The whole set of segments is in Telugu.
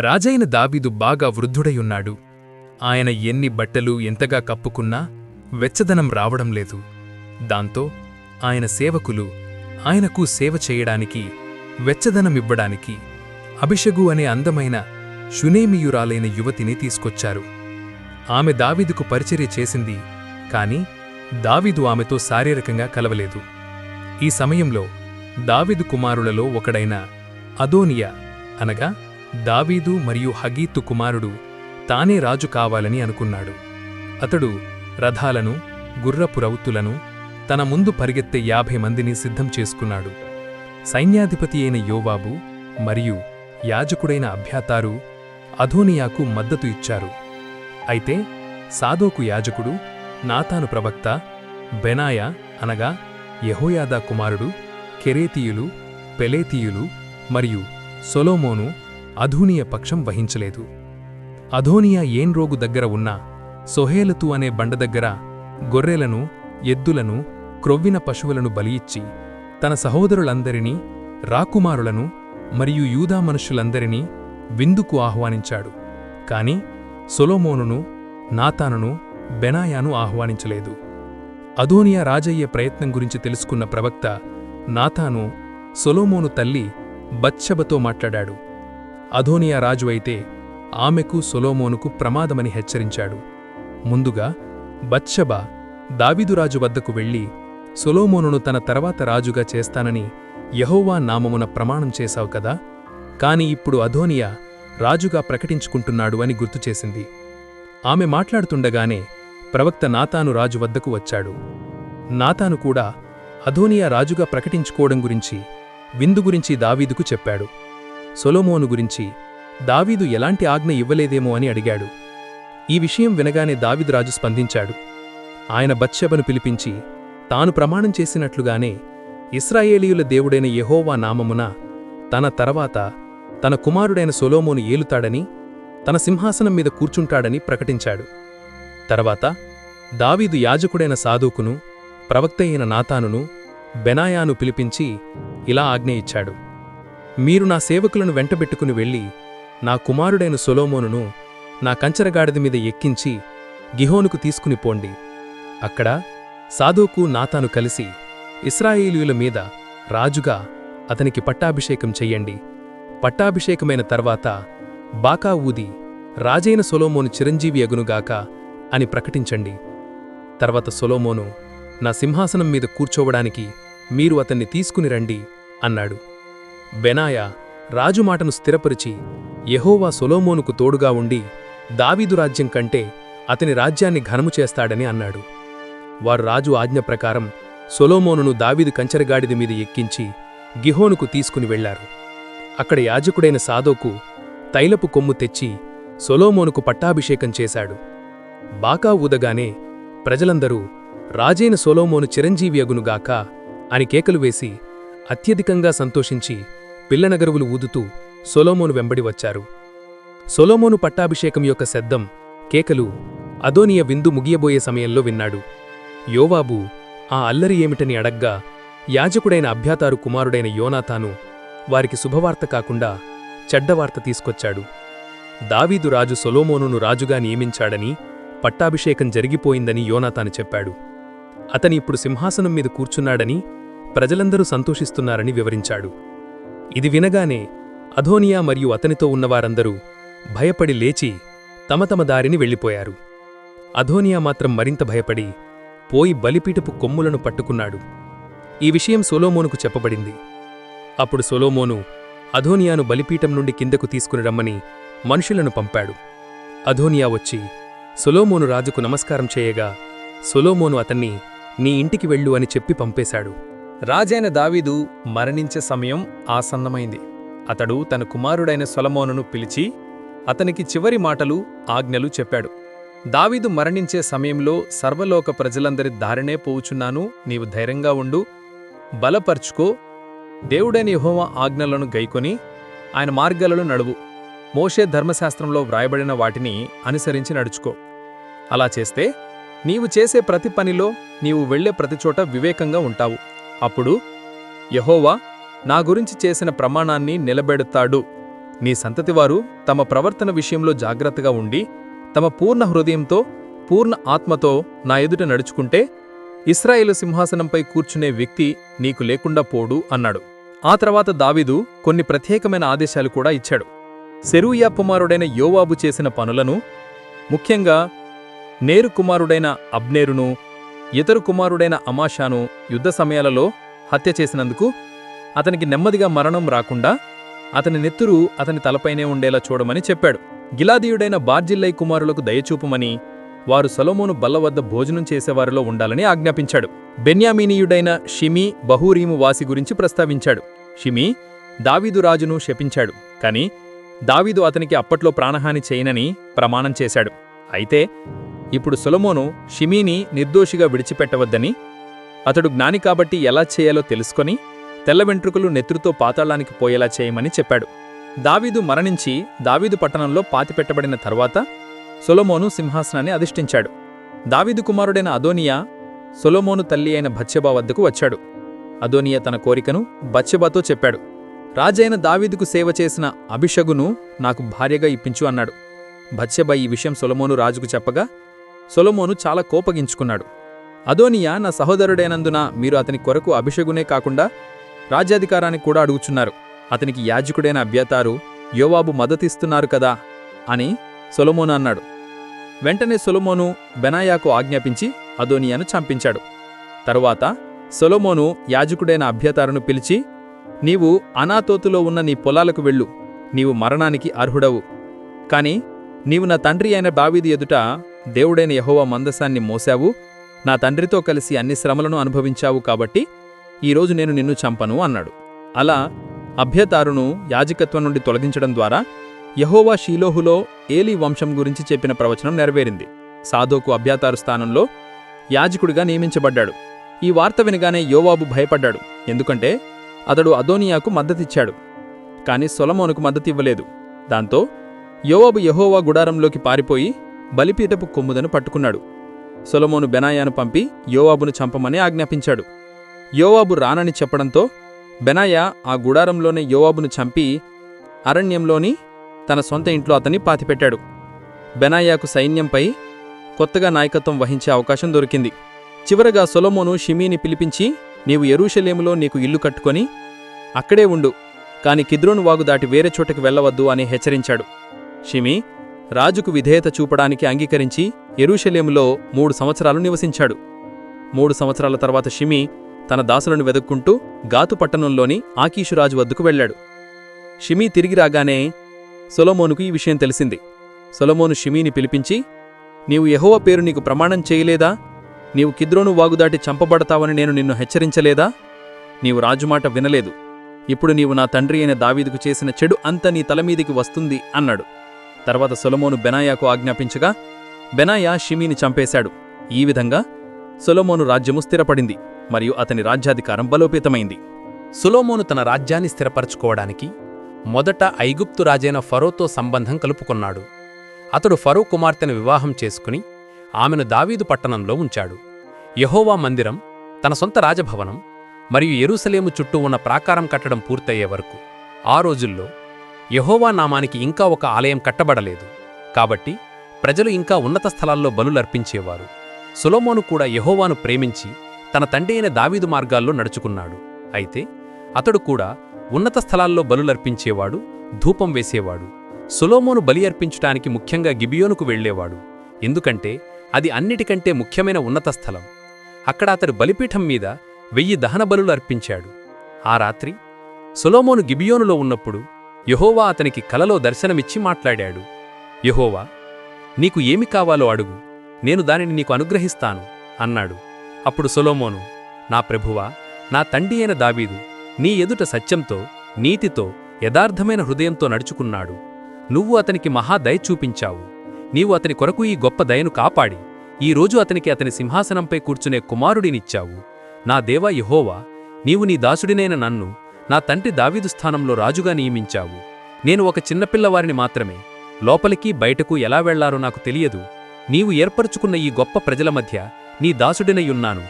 రాజైన దావీదు బాగా వృద్ధుడయున్నాడు ఆయన ఎన్ని బట్టలు ఎంతగా కప్పుకున్నా వెచ్చదనం రావడం లేదు. దాంతో ఆయన సేవకులు ఆయనకు సేవ చేయడానికి వెచ్చదనమివ్వడానికి అభిషగు అనే అందమైన షునేమియురాలైన యువతిని తీసుకొచ్చారు. ఆమె దావీదుకు పరిచర్య చేసింది కాని దావీదు ఆమెతో శారీరకంగా కలవలేదు. ఈ సమయంలో దావీదు కుమారులలో ఒకడైన అదోనియా అనగా దావీదు మరియు హగీతు కుమారుడు తానే రాజు కావాలని అనుకున్నాడు. అతడు రథాలను గుర్రపు రౌతులను తన ముందు పరిగెత్తే యాభై మందిని సిద్ధం చేసుకున్నాడు. సైన్యాధిపతి అయిన యోవాబు మరియు యాజకుడైన అభ్యాతారు అధోనియాకు మద్దతు ఇచ్చారు. అయితే సాదోకు యాజకుడు నాతాను ప్రవక్త బెనాయ అనగా యహోయాదా కుమారుడు కెరేతీయులు పెలేతీయులు మరియు సొలోమోను అధూనియ పక్షం వహించలేదు. అధోనియా ఏన్రోగు దగ్గర ఉన్న సొహేలతు అనే బండ దగ్గర గొర్రెలను ఎద్దులను క్రొవ్విన పశువులను బలియిచ్చి తన సహోదరులందరినీ రాకుమారులను మరియు యూదా మనుష్యులందరినీ విందుకు ఆహ్వానించాడు. కాని సొలోమోనును నాతానును బెనాయాను ఆహ్వానించలేదు. అధోనియా రాజయ్యే ప్రయత్నం గురించి తెలుసుకున్న ప్రవక్త నాతాను సొలోమోను తల్లి బచ్చబతో మాట్లాడాడు. అధోనియా రాజు అయితే ఆమెకు సొలోమోనుకు ప్రమాదమని హెచ్చరించాడు. ముందుగా బత్షబ దావిదురాజు వద్దకు వెళ్ళి సొలోమోనును తన తర్వాత రాజుగా చేస్తానని యహోవా నామమున ప్రమాణం చేశావు కదా? కాని ఇప్పుడు అధోనియా రాజుగా ప్రకటించుకుంటున్నాడు అని గుర్తుచేసింది ఆమె మాట్లాడుతుండగానే ప్రవక్త నాతాను రాజు వద్దకు వచ్చాడు. నాతాను కూడా అధోనియా రాజుగా ప్రకటించుకోవడం గురించి విందు గురించి దావీదుకు చెప్పాడు. సొలోమోను గురించి దావీదు ఎలాంటి ఆజ్ఞ ఇవ్వలేదేమో అని అడిగాడు. ఈ విషయం వినగానే దావీదు రాజు స్పందించాడు. ఆయన బత్సెబను పిలిపించి తాను ప్రమాణం చేసినట్లుగానే ఇస్రాయేలీయుల దేవుడైన యెహోవా నామమున తన తర్వాత తన కుమారుడైన సొలోమోను ఏలుతాడని తన సింహాసనం మీద కూర్చుంటాడని ప్రకటించాడు. తర్వాత దావీదు యాజకుడైన సాధూకును ప్రవక్త అయిన నాతానును బెనాయాను పిలిపించి ఇలా ఆజ్ఞ ఇచ్చాడు. మీరు నా సేవకులను వెంటబెట్టుకుని వెళ్ళి నా కుమారుడైన సొలోమోనును నా కంచరగాడిద మీద ఎక్కించి గిహోనుకు తీసుకుని పోండి. అక్కడ సాదోకు నాతాను కలిసి ఇస్రాయేలీయుల మీద రాజుగా అతనికి పట్టాభిషేకం చెయ్యండి. పట్టాభిషేకమైన తర్వాత బాకా ఊది రాజైన సొలోమోను చిరంజీవి అగునుగాక అని ప్రకటించండి. తర్వాత సొలోమోను నా సింహాసనం మీద కూర్చోవడానికి మీరు అతన్ని తీసుకుని రండి అన్నాడు. బెనాయా రాజు మాటను స్థిరపరిచి యహోవా సొలోమోనుకు తోడుగా ఉండి దావీదు రాజ్యం కంటే అతని రాజ్యాన్ని ఘనము చేస్తాడని అన్నాడు. వారు రాజు ఆజ్ఞ ప్రకారం సొలోమోనును దావీదు కంచెరగాడిది మీద ఎక్కించి గిహోనుకు తీసుకుని వెళ్ళారు అక్కడ యాజకుడైన సాదోకు తైలపు కొమ్ము తెచ్చి సొలోమోనుకు పట్టాభిషేకం చేశాడు. బాకా ఊదగానే ప్రజలందరూ రాజైన సొలోమోను చిరంజీవి అగునుగాక అని కేకలు వేసి అత్యధికంగా సంతోషించి పిల్లనగరువులు ఊదుతూ సొలోమోను వెంబడి వచ్చారు. సొలోమోను పట్టాభిషేకం యొక్క శబ్దం కేకలు అదోనియ విందు ముగియబోయే సమయంలో విన్నాడు. యోవాబు ఆ అల్లరి ఏమిటని అడగ్గా యాజకుడైన అభ్యాతారు కుమారుడైన యోనాతాను వారికి శుభవార్త కాకుండా చెడ్డవార్త తీసుకొచ్చాడు. దావీదు రాజు సొలోమోనును రాజుగా నియమించాడని పట్టాభిషేకం జరిగిపోయిందని యోనాతాను చెప్పాడు. అతని ఇప్పుడు సింహాసనం మీద కూర్చున్నాడని ప్రజలందరూ సంతోషిస్తున్నారని వివరించాడు. ఇది వినగానే అధోనియా మరియు అతనితో ఉన్నవారందరూ భయపడి లేచి తమ తమ దారిని వెళ్ళిపోయారు. అధోనియా మాత్రం మరింత భయపడి పోయి బలిపీటపు కొమ్ములను పట్టుకున్నాడు. ఈ విషయం సొలోమోనుకు చెప్పబడింది. అప్పుడు సొలోమోను అధోనియాను బలిపీఠం నుండి కిందకు తీసుకుని రమ్మని మనుషులను పంపాడు. అధోనియా వచ్చి సొలోమోను రాజుకు నమస్కారం చేయగా సొలోమోను అతన్ని నీ ఇంటికి వెళ్ళు అని చెప్పి పంపేశాడు. రాజైన దావీదు మరణించే సమయం ఆసన్నమైంది. అతడు తన కుమారుడైన సొలమోనును పిలిచి అతనికి చివరి మాటలు ఆజ్ఞలు చెప్పాడు. దావీదు మరణించే సమయంలో సర్వలోక ప్రజలందరి దారినే పోవుచున్నాను నీవు ధైర్యంగా ఉండు బలపర్చుకో దేవుడైన యహోమ ఆజ్ఞలను గైకొని ఆయన మార్గాలను నడువు. మోషే ధర్మశాస్త్రంలో వ్రాయబడిన వాటిని అనుసరించి నడుచుకో. అలా చేస్తే నీవు చేసే ప్రతి పనిలో నీవు వెళ్ళే ప్రతిచోట వివేకంగా ఉంటావు. అప్పుడు యహోవా నా గురించి చేసిన ప్రమాణాన్ని నిలబెడతాడు. నీ సంతతివారు తమ ప్రవర్తన విషయంలో జాగ్రత్తగా ఉండి తమ పూర్ణ హృదయంతో పూర్ణ ఆత్మతో నా ఎదుట నడుచుకుంటే ఇస్రాయేలు సింహాసనంపై కూర్చునే వ్యక్తి నీకు లేకుండా పోడు అన్నాడు. ఆ తర్వాత దావీదు కొన్ని ప్రత్యేకమైన ఆదేశాలు కూడా ఇచ్చాడు. సెరూయా కుమారుడైన యోవాబు చేసిన పనులను ముఖ్యంగా నేరు కుమారుడైన అబ్నేరును ఇతరు కుమారుడైన అమాషాను యుద్ధ సమయాలలో హత్య చేసినందుకు అతనికి నెమ్మదిగా మరణం రాకుండా అతని నెత్తురు అతని తలపైనే ఉండేలా చూడమని చెప్పాడు. గిలాదీయుడైన బార్జిల్లై కుమారులకు దయచూపుమని వారు సొలమోను బల్ల వద్ద భోజనం చేసేవారిలో ఉండాలని ఆజ్ఞాపించాడు. బెన్యామీనీయుడైన షిమీ బహూరీము వాసి గురించి ప్రస్తావించాడు. షిమీ దావీదు రాజును శపించాడు కాని దావీదు అతనికి అప్పట్లో ప్రాణహాని చేయనని ప్రమాణం చేశాడు. అయితే ఇప్పుడు సొలొమోను షిమీని నిర్దోషిగా విడిచిపెట్టవద్దని అతడు జ్ఞాని కాబట్టి ఎలా చేయాలో తెలుసుకొని తెల్ల వెంట్రుకలు నెత్రుతో పాతాళానికి పోయేలా చేయమని చెప్పాడు. దావీదు మరణించి దావీదు పట్టణంలో పాతిపెట్టబడిన తర్వాత సొలమోను సింహాసనాన్ని అధిష్ఠించాడు. దావీదు కుమారుడైన అదోనియా సొలమోను తల్లి అయిన బత్షెబా వద్దకు వచ్చాడు. అదోనియా తన కోరికను బత్షెబాతో చెప్పాడు. రాజైన దావీదుకు సేవ చేసిన అభిషగును నాకు భార్యగా ఇప్పించు అన్నాడు. బత్షెబా ఈ విషయం సొలమోను రాజుకు చెప్పగా సొలమోను చాలా కోపగించుకున్నాడు. అదోనియా నా సహోదరుడైనందున మీరు అతని కొరకు అభిషేగునే కాకుండా రాజ్యాధికారాన్ని కూడా అడుగుచున్నారు. అతనికి యాజకుడైన అభ్యతారు యోవాబు మద్దతిస్తున్నారు కదా అని సొలమోను అన్నాడు. వెంటనే సొలమోను బెనాయాకు ఆజ్ఞాపించి అదోనియాను చంపించాడు. తరువాత సొలమోను యాజకుడైన అభ్యతారును పిలిచి నీవు అనాతోతులో ఉన్న నీ పొలాలకు వెళ్ళు నీవు మరణానికి అర్హుడవు. కాని నీవు నా తండ్రి అయిన దావీది ఎదుట దేవుడైన యహోవా మందసాన్ని మోశావు. నా తండ్రితో కలిసి అన్ని శ్రమలను అనుభవించావు కాబట్టి ఈరోజు నేను నిన్ను చంపను అన్నాడు. అలా అభ్యతారును యాజకత్వం నుండి తొలగించడం ద్వారా యహోవా షీలోహులో ఏలీ వంశం గురించి చెప్పిన ప్రవచనం నెరవేరింది. సాధోకు అభ్యాతారు స్థానంలో యాజకుడిగా నియమించబడ్డాడు. ఈ వార్త వినగానే యోవాబు భయపడ్డాడు. ఎందుకంటే అతడు అదోనియాకు మద్దతిచ్చాడు. కాని సొలమోనుకు మద్దతివ్వలేదు. దాంతో యోవాబు యహోవా గుడారంలోకి పారిపోయి బలిపీఠపు కొమ్ముదను పట్టుకున్నాడు. సొలమోను బెనాయాను పంపి యోవాబును చంపమని ఆజ్ఞాపించాడు. యోవాబు రానని చెప్పడంతో బెనాయా ఆ గుడారంలోనే యోవాబును చంపి అరణ్యంలోని తన సొంత ఇంట్లో అతన్ని పాతిపెట్టాడు. బెనాయాకు సైన్యంపై కొత్తగా నాయకత్వం వహించే అవకాశం దొరికింది. చివరగా సొలమోను షిమీని పిలిపించి నీవు ఎరూషలేములో నీకు ఇల్లు కట్టుకొని అక్కడే ఉండు కాని కిద్రోను వాగు దాటి వేరే చోటకి వెళ్ళవద్దు అని హెచ్చరించాడు. షిమీ రాజుకు విధేయత చూపడానికి అంగీకరించి ఎరుషలేములో మూడు సంవత్సరాలు నివసించాడు. మూడు సంవత్సరాల తర్వాత షిమి తన దాసులను వెదుక్కుంటూ గాతు పట్టణంలోని ఆకీషురాజు వద్దకు వెళ్ళాడు. షిమీ తిరిగి రాగానే సొలమోనుకు ఈ విషయం తెలిసింది. సొలమోను షిమీని పిలిపించి నీవు యహోవ పేరు నీకు ప్రమాణం చేయలేదా? నీవు కిద్రోను వాగుదాటి చంపబడతావని నేను నిన్ను హెచ్చరించలేదా? నీవు రాజుమాట వినలేదు. ఇప్పుడు నీవు నా తండ్రి అయిన దావీదుకు చేసిన చెడు అంత నీ తలమీదికి వస్తుంది అన్నాడు. తర్వాత సొలమోను బెనాయాకు ఆజ్ఞాపించగా బెనాయా షిమీని చంపేశాడు. ఈ విధంగా సొలొమోను రాజ్యము స్థిరపడింది మరియు అతని రాజ్యాధికారం బలోపేతమైంది. సులోమోను తన రాజ్యాన్ని స్థిరపరచుకోవడానికి మొదట ఐగుప్తు రాజైన ఫరోతో సంబంధం కలుపుకున్నాడు. అతడు ఫరో కుమార్తెను వివాహం చేసుకుని ఆమెను దావీదు పట్టణంలో ఉంచాడు. యహోవా మందిరం తన సొంత రాజభవనం మరియు ఎరుసలేము చుట్టూ ఉన్న ప్రాకారం కట్టడం పూర్తయ్యే వరకు ఆ రోజుల్లో యెహోవా నామానికి ఇంకా ఒక ఆలయం కట్టబడలేదు. కాబట్టి ప్రజలు ఇంకా ఉన్నత స్థలాల్లో బలులర్పించేవారు. సులోమోను కూడా యెహోవాను ప్రేమించి తన తండ్రి అయిన దావీదు మార్గాల్లో నడుచుకున్నాడు. అయితే అతడు కూడా ఉన్నత స్థలాల్లో బలులర్పించేవాడు ధూపం వేసేవాడు. సులోమోను బలి అర్పించటానికి ముఖ్యంగా గిబియోనుకు వెళ్ళేవాడు. ఎందుకంటే అది అన్నిటికంటే ముఖ్యమైన ఉన్నత స్థలం. అక్కడ అతడు బలిపీఠం మీద వెయ్యి దహన బలులు అర్పించాడు. ఆ రాత్రి సులోమోను గిబియోనులో ఉన్నప్పుడు యెహోవా అతనికి కలలో దర్శనమిచ్చి మాట్లాడాడు. యహోవా నీకు ఏమి కావాలో అడుగు. నేను దానిని నీకు అనుగ్రహిస్తాను అన్నాడు. అప్పుడు సొలోమోను నా ప్రభువా నా తండ్రి అయిన దావీదు నీ ఎదుట సత్యంతో నీతితో యథార్థమైన హృదయంతో నడుచుకున్నాడు. నువ్వు అతనికి మహాదయ చూపించావు. నీవు అతని కొరకు ఈ గొప్ప దయను కాపాడి. ఈ రోజు అతనికి అతని సింహాసనంపై కూర్చునే కుమారుడినిచ్చావు. నా దేవా యహోవా నీవు నీ దాసుడినైన నన్ను నా తండ్రి దావీదు స్థానంలో రాజుగా నియమించావు. నేను ఒక చిన్నపిల్లవారిని మాత్రమే. లోపలికి బయటకు ఎలా వెళ్ళారో నాకు తెలియదు. నీవు ఏర్పరచుకున్న ఈ గొప్ప ప్రజల మధ్య నీ దాసుడినయున్నాను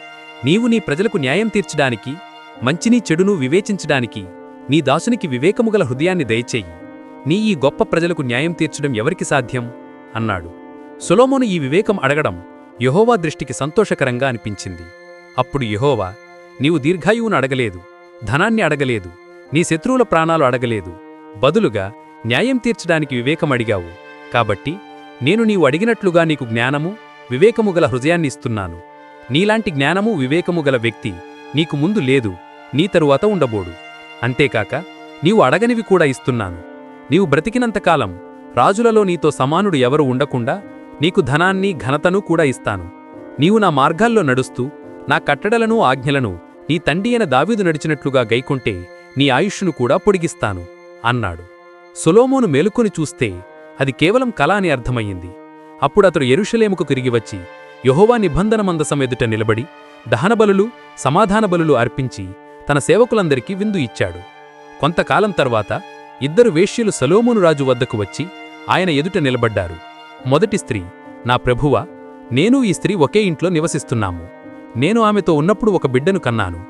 నీవు నీ ప్రజలకు న్యాయం తీర్చడానికి మంచిని చెడును వివేచించడానికి నీ దాసునికి వివేకముగల హృదయాన్ని దయచేయి. నీ ఈ గొప్ప ప్రజలకు న్యాయం తీర్చడం ఎవరికి సాధ్యం? అన్నాడు. సొలోమోను ఈ వివేకం అడగడం యహోవా దృష్టికి సంతోషకరంగా అనిపించింది. అప్పుడు యహోవా నీవు దీర్ఘాయువును అడగలేదు. ధనాన్ని అడగలేదు నీ శత్రువుల ప్రాణాలు అడగలేదు. బదులుగా న్యాయం తీర్చడానికి వివేకం అడిగావు. కాబట్టి నేను నీవు అడిగినట్లుగా నీకు జ్ఞానము వివేకము గల హృదయాన్ని ఇస్తున్నాను. నీలాంటి జ్ఞానము వివేకము గల వ్యక్తి నీకు ముందు లేదు నీ తరువాత ఉండబోడు. అంతేకాక నీవు అడగనివి కూడా ఇస్తున్నాను. నీవు బ్రతికినంతకాలం రాజులలో నీతో సమానుడు ఎవరు ఉండకుండా నీకు ధనాన్ని ఘనతను కూడా ఇస్తాను. నీవు నా మార్గాల్లో నడుస్తూ నా కట్టడలను ఆజ్ఞలను నీ తండ్రి అయిన దావీదు నడిచినట్లుగా గైకుంటే నీ ఆయుష్ను కూడా పొడిగిస్తాను అన్నాడు. సొలోమోను మేలుకొని చూస్తే అది కేవలం కళ అని అర్థమయ్యింది. అప్పుడతడు ఎరుషలేముకు తిరిగివచ్చి యహోవా నిబంధన మందసం ఎదుట నిలబడి దహనబలులు సమాధాన బలులు అర్పించి తన సేవకులందరికీ విందు ఇచ్చాడు. కొంతకాలం తర్వాత ఇద్దరు వేష్యులు సలోమోను రాజు వద్దకు వచ్చి ఆయన ఎదుట నిలబడ్డారు. మొదటి స్త్రీ నా ప్రభువా నేను ఈ స్త్రీ ఒకే ఇంట్లో నివసిస్తున్నాము. నేను ఆమెతో ఉన్నప్పుడు ఒక బిడ్డను కన్నాను.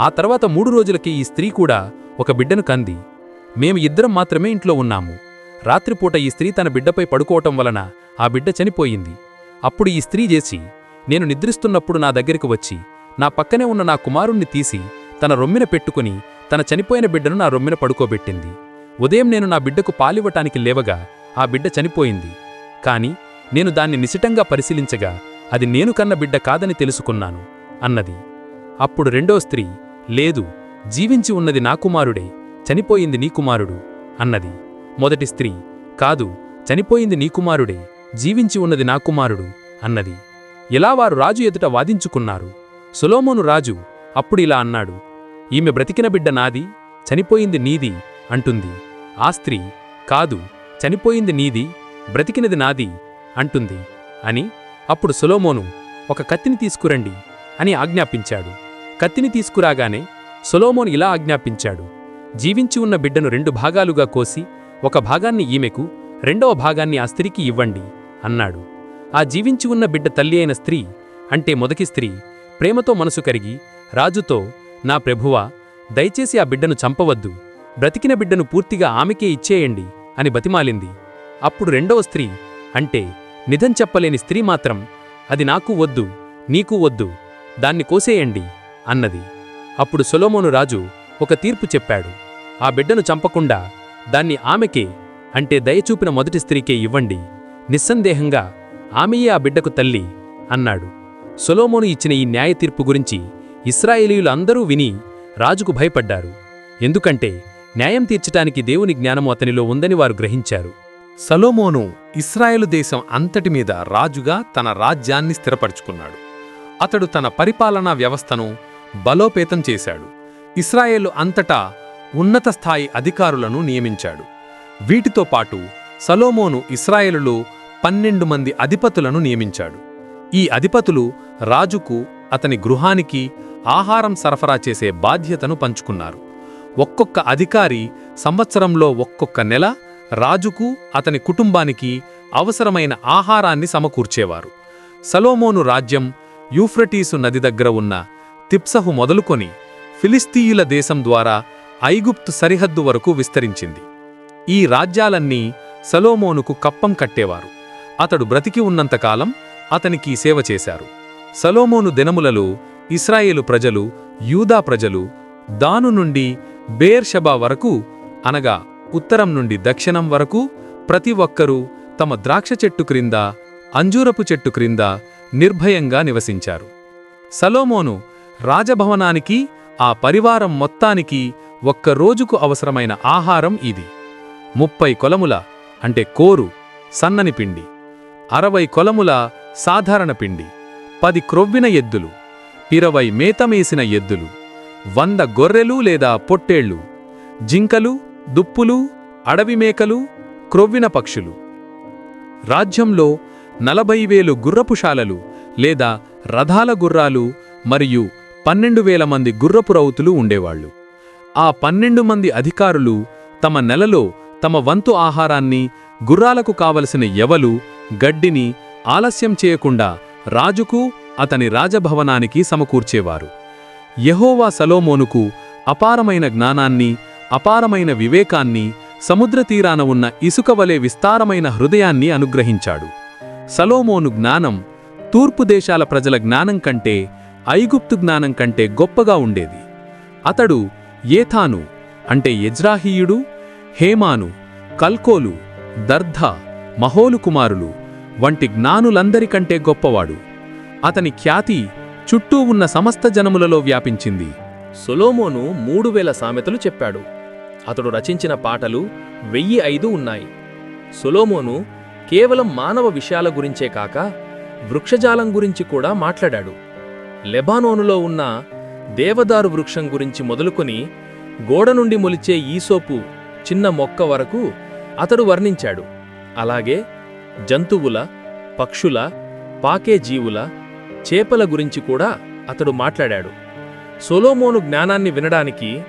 ఆ తర్వాత మూడు రోజులకి ఈ స్త్రీ కూడా ఒక బిడ్డను కంది. మేము ఇద్దరం మాత్రమే ఇంట్లో ఉన్నాము. రాత్రిపూట ఈ స్త్రీ తన బిడ్డపై పడుకోవటం వలన ఆ బిడ్డ చనిపోయింది. అప్పుడు ఈ స్త్రీ చేసి నేను నిద్రిస్తున్నప్పుడు నా దగ్గరికి వచ్చి నా పక్కనే ఉన్న నా కుమారుణ్ణి తీసి తన రొమ్మిన పెట్టుకుని తన చనిపోయిన బిడ్డను నా రొమ్మిన పడుకోబెట్టింది. ఉదయం నేను నా బిడ్డకు పాలివ్వటానికి లేవగా ఆ బిడ్డ చనిపోయింది. కాని నేను దాన్ని నిశిటంగా పరిశీలించగా అది నేను కన్న బిడ్డ కాదని తెలుసుకున్నాను అన్నది. అప్పుడు రెండో స్త్రీ లేదు జీవించి ఉన్నది నా కుమారుడే చనిపోయింది నీ కుమారుడు అన్నది. మొదటి స్త్రీ కాదు చనిపోయింది నీ కుమారుడే జీవించి ఉన్నది నా కుమారుడు అన్నది. ఇలా వారు రాజు ఎదుట వాదించుకున్నారు. సులోమోను రాజు అప్పుడు ఇలా అన్నాడు ఈమె బ్రతికిన బిడ్డ నాది చనిపోయింది నీది అంటుంది. ఆ స్త్రీ కాదు చనిపోయింది నీది బ్రతికినది నాది అంటుంది. అని అప్పుడు సొలోమోను ఒక కత్తిని తీసుకురండి అని ఆజ్ఞాపించాడు. కత్తిని తీసుకురాగానే సొలోమోను ఇలా ఆజ్ఞాపించాడు. జీవించి ఉన్న బిడ్డను రెండు భాగాలుగా కోసి ఒక భాగాన్ని ఈమెకు రెండవ భాగాన్ని ఆ స్త్రీకి ఇవ్వండి అన్నాడు. ఆ జీవించి ఉన్న బిడ్డ తల్లి అయిన స్త్రీ అంటే మొదటి స్త్రీ ప్రేమతో మనసు కరిగి రాజుతో నా ప్రభువా దయచేసి ఆ బిడ్డను చంపవద్దు బ్రతికిన బిడ్డను పూర్తిగా ఆమెకే ఇచ్చేయండి అని బతిమాలింది. అప్పుడు రెండవ స్త్రీ అంటే నిధం చెప్పలేని స్త్రీ మాత్రం అది నాకు వద్దు నీకు వద్దు దాన్ని కోసేయండి అన్నది. అప్పుడు సొలోమోను రాజు ఒక తీర్పు చెప్పాడు. ఆ బిడ్డను చంపకుండా దాన్ని ఆమెకే అంటే దయచూపిన మొదటి స్త్రీకే ఇవ్వండి నిస్సందేహంగా ఆమెయే ఆ బిడ్డకు తల్లి అన్నాడు. సొలోమోను ఇచ్చిన ఈ న్యాయ తీర్పు గురించి ఇస్రాయేలీయులు అందరూ విని రాజుకు భయపడ్డారు. ఎందుకంటే న్యాయం తీర్చటానికి దేవుని జ్ఞానము అతనిలో ఉందని వారు గ్రహించారు. సలోమోను ఇస్రాయేలు దేశం అంతటి మీద రాజుగా తన రాజ్యాన్ని స్థిరపరుచుకున్నాడు. అతడు తన పరిపాలనా వ్యవస్థను బలోపేతం చేశాడు. ఇస్రాయేలు అంతటా ఉన్నత స్థాయి అధికారులను నియమించాడు. వీటితో పాటు సలోమోను ఇస్రాయేలులో పన్నెండు మంది అధిపతులను నియమించాడు. ఈ అధిపతులు రాజుకు అతని గృహానికి ఆహారం సరఫరా చేసే బాధ్యతను పంచుకున్నారు. ఒక్కొక్క అధికారి సంవత్సరంలో ఒక్కొక్క నెల రాజుకు అతని కుటుంబానికి అవసరమైన ఆహారాన్ని సమకూర్చేవారు. సలోమోను రాజ్యం యూఫ్రటీసు నది దగ్గర ఉన్న తిప్సహు మొదలుకొని ఫిలిస్తీయుల దేశం ద్వారా ఐగుప్తు సరిహద్దు వరకు విస్తరించింది. ఈ రాజ్యాలన్నీ సలోమోనుకు కప్పం కట్టేవారు. అతడు బ్రతికి ఉన్నంతకాలం అతనికి సేవ చేశారు. సలోమోను దినములలో ఇస్రాయేలు ప్రజలు యూదా ప్రజలు దాను నుండి బేర్షబా వరకు అనగా ఉత్తరం నుండి దక్షిణం వరకు ప్రతి ఒక్కరూ తమ ద్రాక్ష చెట్టు క్రింద అంజూరపు చెట్టు క్రింద నిర్భయంగా నివసించారు. సలోమోను రాజభవనానికి ఆ పరివారం మొత్తానికి ఒక్క రోజుకు అవసరమైన ఆహారం ఇది. ముప్పై కొలముల అంటే కోరు సన్నని పిండి. అరవై కొలముల సాధారణ పిండి. పది క్రొవ్విన ఎద్దులు. ఇరవై మేతమేసిన ఎద్దులు. వంద గొర్రెలు లేదా పొట్టేళ్ళు జింకలు దుప్పులు అడవి మేకలు క్రొవ్విన పక్షులు. రాజ్యంలో నలభై వేలు గుర్రపుశాలలు లేదా రథాల గుర్రాలు మరియు పన్నెండు వేల మంది గుర్రపు రౌతులు ఉండేవాళ్ళు ఆ పన్నెండు మంది అధికారులు తమ నెలలో తమ వంతు ఆహారాన్ని గుర్రాలకు కావలసిన ఎవలు గడ్డిని ఆలస్యం చేయకుండా రాజుకు అతని రాజభవనానికి సమకూర్చేవారు. యహోవా సలోమోనుకు అపారమైన జ్ఞానాన్ని అపారమైన వివేకాన్ని సముద్ర తీరాన ఉన్న ఇసుక వలె విస్తారమైన హృదయాన్ని అనుగ్రహించాడు. సలోమోను జ్ఞానం తూర్పు దేశాల ప్రజల జ్ఞానం కంటే ఐగుప్తు జ్ఞానం కంటే గొప్పగా ఉండేది. అతడు ఏథాను అంటే యజ్రాహీయుడు హేమాను కల్కోలు దర్ధ మహోలు కుమారులు వంటి జ్ఞానులందరికంటే గొప్పవాడు. అతని ఖ్యాతి చుట్టూ ఉన్న సమస్త జనములలో వ్యాపించింది. సొలోమోను మూడు వేల సామెతలు చెప్పాడు. అతడు రచించిన పాటలు వెయ్యి ఐదు ఉన్నాయి. సొలోమోను కేవలం మానవ విషయాల గురించే కాక వృక్షజాలం గురించి కూడా మాట్లాడాడు. లెబానోనులో ఉన్న దేవదారు వృక్షం గురించి మొదలుకొని గోడ నుండి మొలిచే ఈసోపు చిన్న మొక్క వరకు అతడు వర్ణించాడు. అలాగే జంతువుల పక్షుల పాకే జీవుల చేపల గురించి కూడా అతడు మాట్లాడాడు. సొలోమోను జ్ఞానాన్ని వినడానికి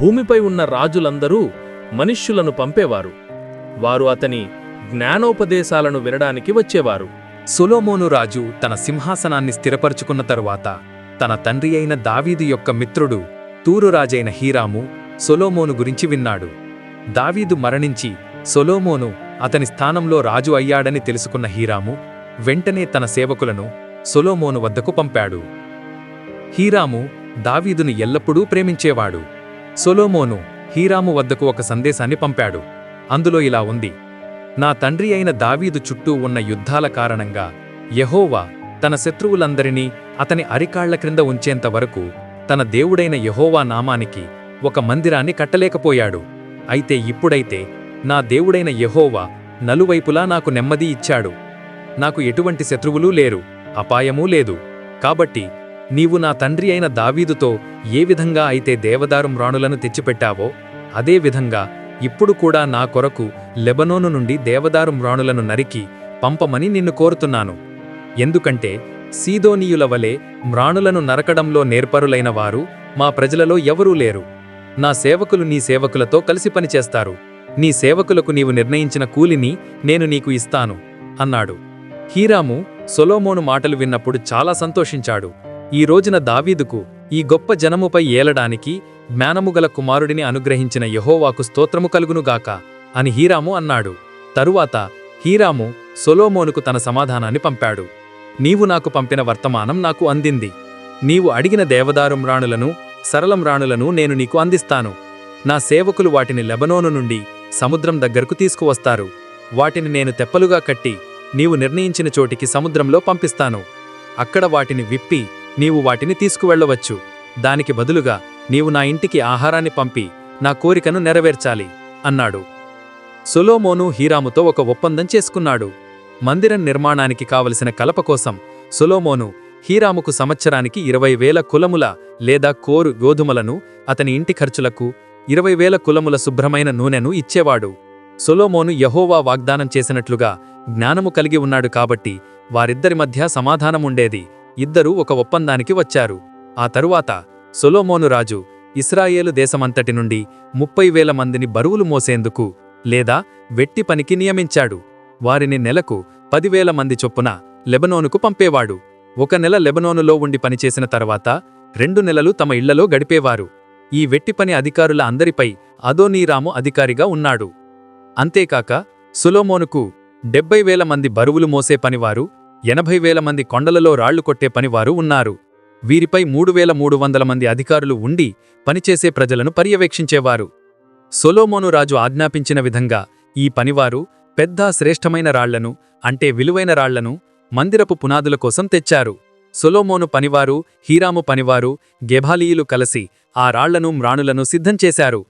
భూమిపై ఉన్న రాజులందరూ మనుష్యులను పంపేవారు. వారు అతని జ్ఞానోపదేశాలను వినడానికి వచ్చేవారు. సొలోమోను రాజు తన సింహాసనాన్ని స్థిరపరుచుకున్న తరువాత తన తండ్రి అయిన దావీదు యొక్క మిత్రుడు తూరు రాజైన హీరాము సొలోమోను గురించి విన్నాడు. దావీదు మరణించి సొలోమోను అతని స్థానంలో రాజు అయ్యాడని తెలుసుకున్న హీరాము వెంటనే తన సేవకులను సొలోమోను వద్దకు పంపాడు. హీరాము దావీదును ఎల్లప్పుడూ ప్రేమించేవాడు. సొలోమోను హీరాము వద్దకు ఒక సందేశాన్ని పంపాడు. అందులో ఇలా ఉంది నా తండ్రి అయిన దావీదు చుట్టూ ఉన్న యుద్ధాల కారణంగా యహోవా తన శత్రువులందరినీ అతని అరికాళ్ళ క్రింద ఉంచేంత వరకు తన దేవుడైన యహోవా నామానికి ఒక మందిరాన్ని కట్టలేకపోయాడు. అయితే ఇప్పుడైతే నా దేవుడైన యహోవా నలువైపులా నాకు నెమ్మది ఇచ్చాడు. నాకు ఎటువంటి శత్రువులూ లేరు అపాయమూ లేదు. కాబట్టి నీవు నా తండ్రి అయిన దావీదుతో ఏ విధంగా అయితే దేవదారు మ్రాణులను తెచ్చిపెట్టావో అదేవిధంగా ఇప్పుడు కూడా నా కొరకు లెబనోను నుండి దేవదారు మ్రాణులను నరికి పంపమని నిన్ను కోరుతున్నాను. ఎందుకంటే సీదోనీయుల వలె మ్రాణులను నరకడంలో నేర్పరులైన వారు మా ప్రజలలో ఎవరూ లేరు. నా సేవకులు నీ సేవకులతో కలిసి పనిచేస్తారు నీ సేవకులకు నీవు నిర్ణయించిన కూలిని నేను నీకు ఇస్తాను అన్నాడు. హీరాము సొలోమోను మాటలు విన్నప్పుడు చాలా సంతోషించాడు. ఈ రోజున దావీదుకు ఈ గొప్ప జనముపై ఏలడానికి జ్ఞానముగల కుమారుడిని అనుగ్రహించిన యెహోవాకు స్తోత్రము కలుగునుగాక అని హీరాము అన్నాడు. తరువాత హీరాము సొలోమోనుకు తన సమాధానాన్ని పంపాడు. నీవు నాకు పంపిన వర్తమానం నాకు అందింది. నీవు అడిగిన దేవదారుం రాణులను సరళం రాణులను నేను నీకు అందిస్తాను. నా సేవకులు వాటిని లెబనోను నుండి సముద్రం దగ్గరకు తీసుకువస్తారు. వాటిని నేను తెప్పలుగా కట్టి నీవు నిర్ణయించిన చోటికి సముద్రంలో పంపిస్తాను. అక్కడ వాటిని విప్పి నీవు వాటిని తీసుకువెళ్ళవచ్చు. దానికి బదులుగా నీవు నా ఇంటికి ఆహారాన్ని పంపి నా కోరికను నెరవేర్చాలి అన్నాడు. సొలోమోను హీరాముతో ఒక ఒప్పందం చేసుకున్నాడు. మందిరం నిర్మాణానికి కావలసిన కలప కోసం సొలోమోను హీరాముకు సంవత్సరానికి ఇరవై వేల కులముల లేదా కోరు గోధుమలను అతని ఇంటి ఖర్చులకు ఇరవై వేల కులముల శుభ్రమైన నూనెను ఇచ్చేవాడు. సొలోమోను యహోవా వాగ్దానం చేసినట్లుగా జ్ఞానము కలిగి ఉన్నాడు కాబట్టి వారిద్దరి మధ్య సమాధానముండేది. ఇద్దరూ ఒక ఒప్పందానికి వచ్చారు. ఆ తరువాత సొలోమోను రాజు ఇస్రాయేలు దేశమంతటి నుండి ముప్పై వేల మందిని బరువులు మోసేందుకు లేదా వెట్టి పనికి నియమించాడు. వారిని నెలకు పదివేల మంది చొప్పున లెబనోనుకు పంపేవాడు. ఒక నెల లెబనోనులో ఉండి పనిచేసిన తర్వాత రెండు నెలలు తమ ఇళ్ళలో గడిపేవారు. ఈ వెట్టి పని అధికారుల అందరిపై అదోనీరాము అధికారిగా ఉన్నాడు. అంతేకాక సులోమోనుకు డెబ్బై వేల మంది బరువులు మోసే పనివారు ఎనభై వేల మంది కొండలలో రాళ్ళు కొట్టే పనివారు ఉన్నారు. వీరిపై మూడు వేల మూడు వందల మంది అధికారులు ఉండి పనిచేసే ప్రజలను పర్యవేక్షించేవారు. సొలోమోను రాజు ఆజ్ఞాపించిన విధంగా ఈ పనివారు పెద్ద శ్రేష్టమైన రాళ్ళను అంటే విలువైన రాళ్ళను మందిరపు పునాదుల కోసం తెచ్చారు. సొలోమోను పనివారు హీరాము పనివారు గెభాలీయులు కలిసి ఆ రాళ్ళను మ్రాణులను సిద్ధంచేశారు